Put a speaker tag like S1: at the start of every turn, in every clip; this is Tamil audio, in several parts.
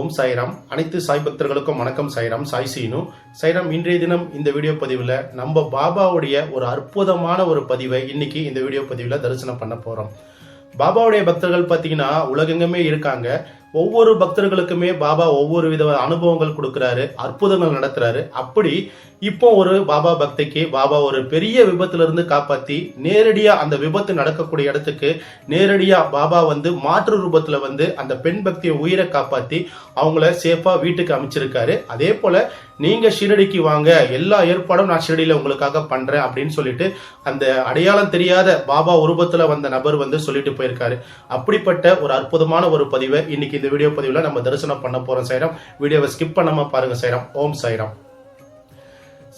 S1: ஓம் சாய்ராம். அனைத்து சாய் பக்தர்களுக்கும் வணக்கம் சாய்ராம். சாய் சீனு. சாய்ராம் இன்றைய தினம் இந்த வீடியோ பதிவில் நம்ம பாபாவுடைய ஒரு அற்புதமான ஒரு பதிவை இன்னைக்கு இந்த வீடியோ பதிவில் தரிசனம் பண்ண போகிறோம் பாபாவுடைய பக்தர்கள் பார்த்தீங்கன்னா உலகெங்குமே இருக்காங்க. ஒவ்வொரு பக்தர்களுக்குமே பாபா ஒவ்வொரு வித அனுபவங்கள் கொடுக்குறாரு அற்புதங்கள் நடத்துறாரு. அப்படி இப்போ ஒரு பாபா பக்திக்கு பாபா ஒரு பெரிய விபத்துல இருந்து காப்பாத்தி நேரடியா அந்த விபத்து நடக்கக்கூடிய இடத்துக்கு நேரடியா பாபா வந்து மாற்று ரூபத்துல வந்து அந்த பெண் பக்தியை உயிரை காப்பாத்தி அவங்கள சேஃபா வீட்டுக்கு அமைச்சிருக்காரு. அதே போல நீங்க ஷிரடிக்கு வாங்க எல்லா ஏற்பாடும் நான் ஷிரடியில உங்களுக்காக பண்றேன் அப்படின்னு சொல்லிட்டு அந்த அடையாளம் தெரியாத பாபா உருவத்துல வந்த நபர் வந்து சொல்லிட்டு போயிருக்காரு. அப்படிப்பட்ட ஒரு அற்புதமான ஒரு பதிவை இன்னைக்கு இந்த வீடியோ பதிவுல நம்ம தரிசனம் பண்ண போறோம் சைரம். வீடியோவை ஸ்கிப் பண்ணாம பாருங்க சைரம். ஓம் சைரம்.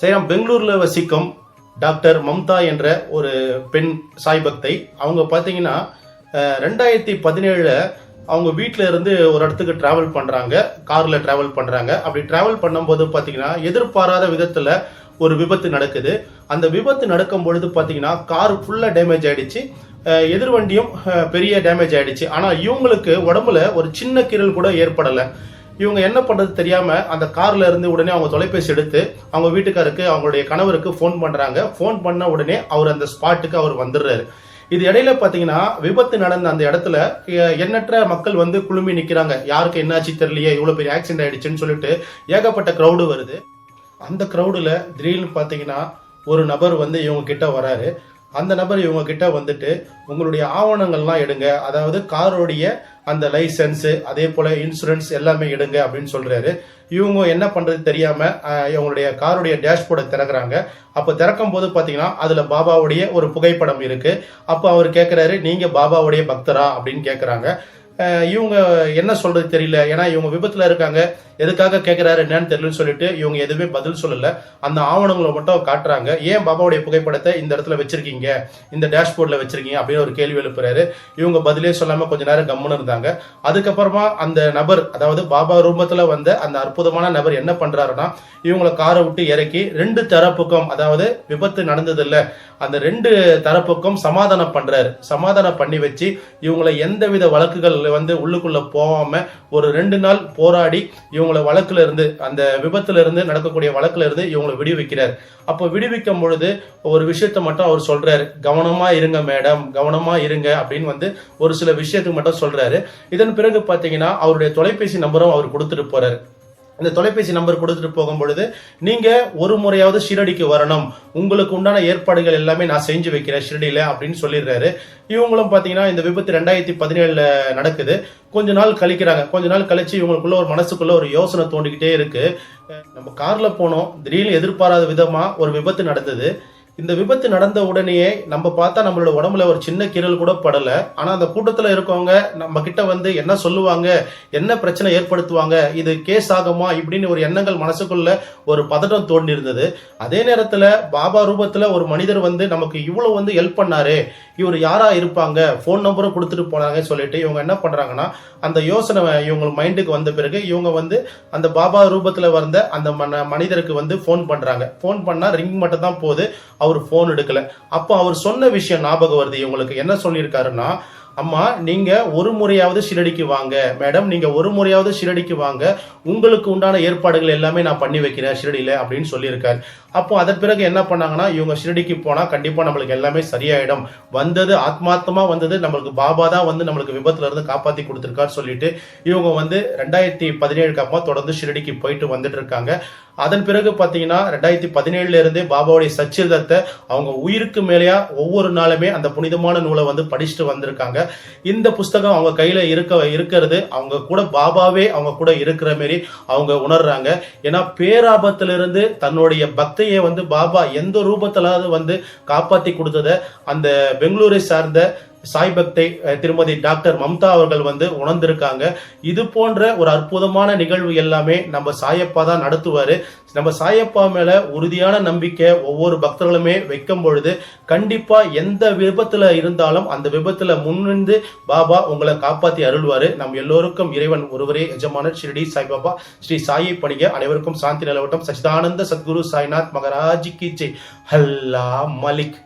S1: சைரம் பெங்களூர்ல வசிக்கும் டாக்டர் மம்தா என்ற ஒரு பெண் சாய் பக்தை அவங்க பார்த்தீங்கன்னா ரெண்டாயிரத்தி பதினேழுல அவங்க வீட்டில் இருந்து ஒரு இடத்துக்கு ட்ராவல் பண்ணுறாங்க காரில் ட்ராவல் பண்ணுறாங்க அப்படி ட்ராவல் பண்ணும்போது பார்த்தீங்கன்னா எதிர்பாராத விதத்தில் ஒரு விபத்து நடக்குது. அந்த விபத்து நடக்கும் பொழுது பார்த்தீங்கன்னா கார் ஃபுல்லாக டேமேஜ் ஆகிடுச்சு எதிர்வண்டியும் பெரிய டேமேஜ் ஆகிடுச்சு ஆனால் இவங்களுக்கு உடம்புல ஒரு சின்ன கீரல் கூட ஏற்படலை. இவங்க என்ன பண்ணுறது தெரியாமல் அந்த காரில் இருந்து உடனே அவங்க தொலைபேசி எடுத்து அவங்க வீட்டுக்காருக்கு அவங்களுடைய கணவருக்கு ஃபோன் பண்ணுறாங்க ஃபோன் பண்ண உடனே அவர் அந்த ஸ்பாட்டுக்கு அவர் வந்துடுறாரு. இது இடையில பாத்தீங்கன்னா விபத்து நடந்த அந்த இடத்துல எண்ணற்ற மக்கள் வந்து குழுமி நிக்கிறாங்க. யாருக்கு என்னாச்சு தெரியலையே இவ்வளவு பெரிய ஆக்சிடென்ட் ஆயிடுச்சுன்னு சொல்லிட்டு ஏகப்பட்ட கிரௌடு வருது. அந்த கிரௌடுல திடீர்னு பாத்தீங்கன்னா ஒரு நபர் வந்து இவங்க கிட்ட வராரு. அந்த நபர் இவங்க கிட்ட வந்துட்டு உங்களுடைய ஆவணங்கள்லாம் எடுங்க. அதாவது காரோடைய அந்த லைசன்ஸு அதே போல் இன்சூரன்ஸ் எல்லாமே எடுங்க அப்படின்னு சொல்கிறாரு இவங்க என்ன பண்ணுறது தெரியாமல் இவங்களுடைய காருடைய டேஷ்போர்டை திறக்கிறாங்க. அப்போ திறக்கும் போது பார்த்தீங்கன்னா அதில் பாபாவுடைய ஒரு புகைப்படம் இருக்குது அப்போ அவர் கேட்குறாரு நீங்கள் பாபாவுடைய பக்தரா? அப்படின்னு கேட்குறாங்க இவங்க என்ன சொல்றது தெரியல. ஏன்னா இவங்க விபத்துல இருக்காங்க. எதுக்காக கேட்கிறாரு என்னன்னு தெரியலன்னு சொல்லிட்டு இவங்க எதுவுமே பதில் சொல்லல. அந்த ஆவணங்களை மட்டும் காட்டுறாங்க. ஏன் பாபாவுடைய புகைப்படத்தை இந்த இடத்துல வச்சிருக்கீங்க? இந்த டேஷ்போர்ட்ல வச்சிருக்கீங்க? அப்படின்னு ஒரு கேள்வி எழுப்புறாரு. இவங்க பதிலே சொல்லாம கொஞ்ச நேரம் கம்முன்னு இருந்தாங்க. அதுக்கப்புறமா அந்த நபர் அதாவது பாபா ரூபத்துல வந்த அந்த அற்புதமான நபர் என்ன பண்றாருன்னா இவங்களை காரை விட்டு இறக்கி ரெண்டு தரப்புக்கும் அதாவது விபத்து நடந்தது இல்ல அந்த ரெண்டு தரப்புக்கும் சமாதானம் பண்றாரு. சமாதானம் பண்ணி வச்சு இவங்களை எந்தவித வழக்குகள் வந்து உள்ளுக்குள்ள போகாம ஒரு ரெண்டு நாள் போராடி இவங்களை வழக்குல இருந்து அந்த விபத்துல இருந்து நடக்கக்கூடிய வழக்குல இருந்து இவங்களை விடுவிக்கிறார். அப்போ விடுவிக்கும் பொழுது ஒரு விஷயத்த மட்டும் அவர் சொல்றாரு. கவனமா இருங்க மேடம் கவனமா இருங்க அப்படின்னு வந்து ஒரு சில விஷயத்துக்கு மட்டும் சொல்றாரு. இதன் பிறகு பாத்தீங்கன்னா அவருடைய தொலைபேசி நம்பரும் அவர் கொடுத்துட்டு போறாரு. இந்த தொலைபேசி நம்பர் கொடுத்துட்டு போகும் பொழுது நீங்க ஒரு முறையாவது ஷிரடிக்கு வரணும். உங்களுக்கு உண்டான ஏற்பாடுகள் எல்லாமே நான் செஞ்சு வைக்கிறேன் ஷிரடியில அப்படின்னு சொல்லிடுறாரு. இவங்களும் பாத்தீங்கன்னா இந்த விபத்து ரெண்டாயிரத்தி பதினேழுல நடக்குது. கொஞ்ச நாள் கழிக்கிறாங்க. கொஞ்ச நாள் கழிச்சு இவங்களுக்குள்ள ஒரு மனசுக்குள்ள ஒரு யோசனை தோண்டிக்கிட்டே இருக்கு. நம்ம கார்ல போனோம். திடீர்னு எதிர்பாராத விதமா ஒரு விபத்து நடந்தது. இந்த விபத்து நடந்த உடனேயே நம்ம பார்த்தா நம்மளோட உடம்புல ஒரு சின்ன கீரல் கூட படல. ஆனா அந்த கூட்டத்துல இருக்கவங்க நம்ம கிட்ட வந்து என்ன சொல்லுவாங்க? என்ன பிரச்சனை ஏற்படுத்துவாங்க? இது கேஸ் ஆகுமா? இப்படின்னு ஒரு எண்ணங்கள் மனசுக்குள்ள ஒரு பதட்டம் தோண்டி இருந்தது அதே நேரத்துல பாபா ரூபத்துல ஒரு மனிதர் வந்து நமக்கு இவ்வளவு வந்து ஹெல்ப் பண்ணாரு. இவர் யாரா இருப்பாங்க? ஃபோன் நம்பரும் கொடுத்துட்டு போனாங்க சொல்லிட்டு இவங்க என்ன பண்றாங்கன்னா அந்த யோசனை இவங்க மைண்டுக்கு வந்த பிறகு இவங்க வந்து அந்த பாபா ரூபத்துல வந்த அந்த மன- மனிதருக்கு வந்து ஃபோன் பண்றாங்க. ஃபோன் பண்ணா ரிங் மட்டும் தான் போகுது. அவர் ஃபோன் எடுக்கல. அப்போ அவர் சொன்ன விஷயம் ஞாபகம் வருது. இவங்களுக்கு என்ன சொல்லியிருக்காருன்னா அம்மா நீங்க ஒரு முறையாவது ஷிரடிக்கு வாங்க. மேடம் நீங்க ஒரு முறையாவது ஷிரடிக்கு வாங்க. உங்களுக்கு உண்டான ஏற்பாடுகள் எல்லாமே நான் பண்ணி வைக்கிறேன் ஷிரடியில அப்படின்னு சொல்லியிருக்காரு. அப்போ அதன் பிறகு என்ன பண்ணாங்கன்னா இவங்க ஷிரடிக்கு போனா கண்டிப்பா நம்மளுக்கு எல்லாமே சரியாயிடும். வந்தது ஆத்மார்த்தமா வந்தது நம்மளுக்கு பாபா தான் வந்து நம்மளுக்கு விபத்துல இருந்து காப்பாத்தி சொல்லிட்டு இவங்க வந்து ரெண்டாயிரத்தி பதினேழுக்கு அப்புறமா தொடர்ந்து ஷிரடிக்கு போயிட்டு வந்துட்டு இருக்காங்க. அதன் பிறகு பாத்தீங்கன்னா ரெண்டாயிரத்தி பதினேழுல இருந்தே பாபாவுடைய சச்சிதத்தை அவங்க உயிருக்கு மேலேயா ஒவ்வொரு நாளுமே அந்த புனிதமான நூலை வந்து படிச்சுட்டு வந்திருக்காங்க. இந்த புஸ்தகம் அவங்க கையில இருக்க இருக்கிறது. அவங்க கூட பாபாவே அவங்க கூட இருக்கிற மாரி அவங்க உணர்றாங்க. ஏன்னா பேராபத்திலிருந்து தன்னுடைய பக்தையை வந்து பாபா எந்த ரூபத்திலாவது வந்து காப்பாத்தி கொடுத்தத அந்த பெங்களூரை சார்ந்த சாய் பக்தை திருமதி டாக்டர் மம்தா அவர்கள் வந்து உணர்ந்திருக்காங்க. இது போன்ற ஒரு அற்புதமான நிகழ்வு எல்லாமே நம்ம சாயப்பா தான் நடத்துவாரு. நம்ம சாயப்பா மேல உறுதியான நம்பிக்கை ஒவ்வொரு பக்தர்களுமே வைக்கும் பொழுது கண்டிப்பா எந்த விபத்துல இருந்தாலும் அந்த விபத்துல முன்னின்று பாபா உங்களை காப்பாத்தி அருள்வாரு. நம் எல்லோருக்கும் இறைவன் ஒருவரே எஜமான ஷிரடி சாய்பாபா ஸ்ரீ சாயை பணிக. அனைவருக்கும் சாந்தி நிலவட்டம். சச்சிதானந்த சத்குரு சாய்நாத் மகராஜி கீச்சை ஜெய். ஹல்லா மலிக்.